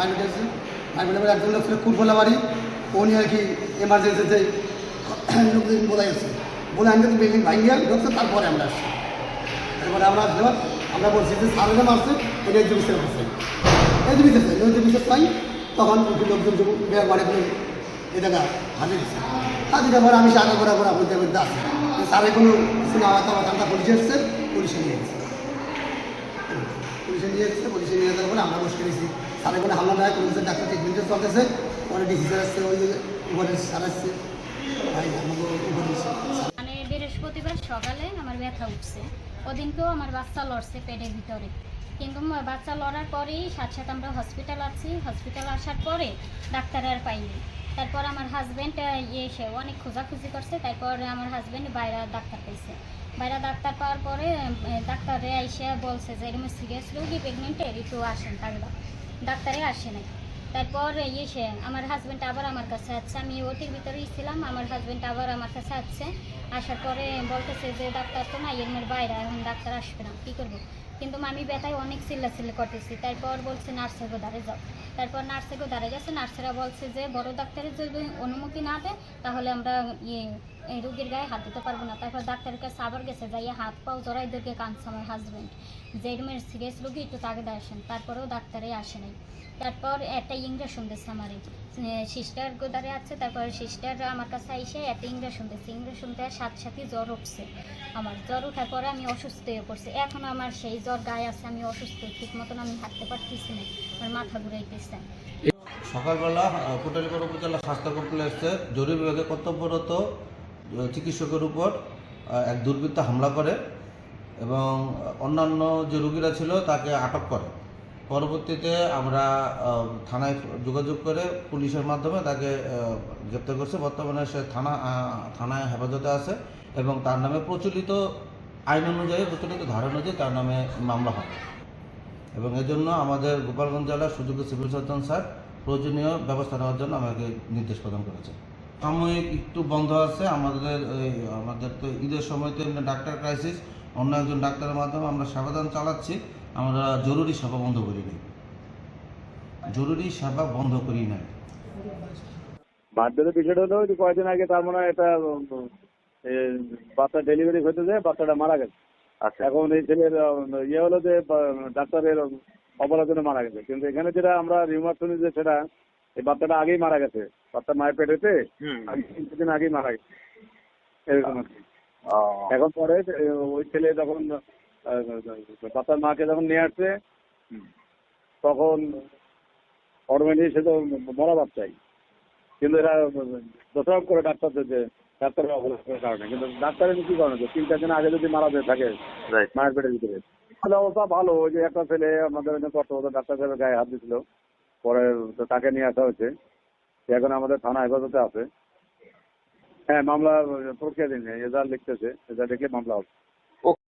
মাইনে গেছে মাইনে বলে একজন লোক ছিল কুরফলা বাড়ি উনি আর কি এমার্জেন্সিতে লোকজন বলে গেছে বলে আমি যদি বিল্ডিং ভাঙিয়ে ঢুকছে, তারপরে আমরা আসছি। তারপরে আমরা আসলাম আমরা বলছি যে সারনে মারছে এটা একটু বিচার করছে যে বিচার এই যে বিচার পাই তখন লোকজন বাড়ি করে জায়গা হাতে দিচ্ছে হাতে দেওয়ার আমি সাগা করা করা বলতে বলতে আসছি। স্যারে কোনো সিনেমা তামাতা পুলিশ এসছে, পুলিশে নিয়ে গেছে। পুলিশে নিয়ে এসেছে, পুলিশে নিয়ে যাওয়ার পরে আমরা বসে গেছি। স্যারে কোনো হামলা নয় পুলিশের ডাক্তার ট্রিটমেন্টে চলতেছে। পরে ডিসি স্যার আসছে, ওই উপরে স্যার আসছে। ভাই, আমাকে উপরে মানে বৃহস্পতিবার সকালে আমার ব্যথা উঠছে। ওদিনকেও আমার বাচ্চা লড়ছে পেটের ভিতরে। কিন্তু বাচ্চা লড়ার পরেই সাথে সাথে আমরা হসপিটাল আছি। হসপিটাল আসার পরে ডাক্তার আর পাইনি। তারপর আমার হাজব্যান্ড এসে অনেক খোঁজাখুঁজি করছে। তারপর আমার হাজব্যান্ড বাইরে ডাক্তার পাইছে। বাইরে ডাক্তার পাওয়ার পরে ডাক্তারে আইসে বলছে যে এরকম সিরিয়াস রোগী প্রেগনেন্টের একটু আসেন তাহলে। ডাক্তারে আসে নাই। তারপর এসে আমার হাজব্যান্ড আবার আমার কাছে আসছে। আমি ওটির ভিতরেই ছিলাম, আমার হাজব্যান্ড আবার আমার কাছে আসছে। আসার পরে বলতেছে যে, ডাক্তার তো না এর বাইরে, এখন ডাক্তার আসবে না, কী করব? কিন্তু আমি ব্যথায় অনেক চিল্লাচিল্লি করতেছি। তারপর বলছে, নার্সের গোদারে যাও। তারপর নার্সের গোদারে গেছে, নার্সেরা বলছে যে, বড় ডাক্তারের যদি অনুমতি না দেয়, তাহলে আমরা ইয়ে রুগীর গায়ে হাত দিতে পারব না। তারপর ডাক্তারের কাছে আবার গেছে, যাইয়া হাত পাও জড়াই দিকে কাঁদছে আমার হাজব্যান্ড যে এরমের সিরিয়াস রুগী, একটু তাকে আসেন। তারপরেও ডাক্তারে আসে নাই। তারপর একটা ইঞ্জেকশন দিচ্ছে আমার। সিস্টার গোদারে আছে, তারপর সিস্টাররা আমার কাছে এসে একটা ইঞ্জেকশন দিচ্ছে ইঞ্জেকশন দেওয়ার সাথে সাথে জ্বর উঠছে। আমার জ্বর ওঠার পরে আমি অসুস্থ হয়ে পড়ছি। এখন আমার সেই জ্বর গায়ে আছে, আমি অসুস্থ ঠিক মতন আমি হাঁটতে পারতেছি না। আমার মাথা ঘুরাইতেছে। সকালবেলা কোটালীপাড়া উপজেলা স্বাস্থ্য কমপ্লেক্সে জরুরি বিভাগে কর্তব্যরত চিকিৎসকের উপর এক দুর্বৃত্ত হামলা করে এবং অন্যান্য যে রুগীরা ছিল তাকে আটক করে। পরবর্তীতে আমরা থানায় যোগাযোগ করে পুলিশের মাধ্যমে তাকে গ্রেপ্তার করছে। বর্তমানে সে থানা থানায় হেফাজতে আছে এবং তার নামে প্রচলিত আইন অনুযায়ী, প্রচলিত ধারা অনুযায়ী তার নামে মামলা হয়। এবং এজন্য আমাদের গোপালগঞ্জ জেলার সুযোগ্য সিভিল সার্জন স্যার প্রয়োজনীয় ব্যবস্থা নেওয়ার জন্য আমাকে নির্দেশ প্রদান করেছে সাময়িক একটু বন্ধ আছে। আমাদের আমাদের তো ঈদের সময় তো ডাক্তার ক্রাইসিস অন্য একজন ডাক্তারের মাধ্যমে আমরা সেবাদান চালাচ্ছি। আমরা জরুরি সেবা বন্ধ করিনি জরুরি সেবা বন্ধ করি নাই। বার্থডে বিষয়টা হলো যে কয়েকদিন আগে তার মানে একটা বাচ্চা ডেলিভারি হতে যায় বাচ্চাটা মারা গেছে। আচ্ছা। এখন এই ছেলের ইয়ে হলো যে ডাক্তারের অবলাদনে মারা গেছে। কিন্তু এখানে যেটা আমরা রিমার্ক শুনি যে সেটা এই বাচ্চাটা আগেই মারা গেছে। বাচ্চা মায়ের পেটেতে হুম। কিছুদিন আগেই মারা গেছে। এরকম এখন পরে ওই ছেলে যখন বাচ্চার মাকে যখন নিয়ে আসছে। তখন অটোমেটিক সে তো মরা বাচ্চাই কিন্তু এরা দোষারোপ করে ডাক্তারদের যে ডাক্তারের অবহেলার কারণে। কিন্তু ডাক্তারের কি কারণে? তিন চার দিন আগে যদি মারা যেয়ে থাকে মায়ের পেটের ভিতরে। তাহলে অবস্থা ভালো ওই যে একটা ছেলে আমাদের কর্তব্য ডাক্তার সাহেবের গায়ে হাত দিছিল পরে তাকে নিয়ে আসা হয়েছে। সে এখন আমাদের থানা হেফাজতে আছে। হ্যাঁ মামলা প্রক্রিয়া দিন রেজাল্ট লিখতেছে রেজাল্ট লিখলে মামলা হবে।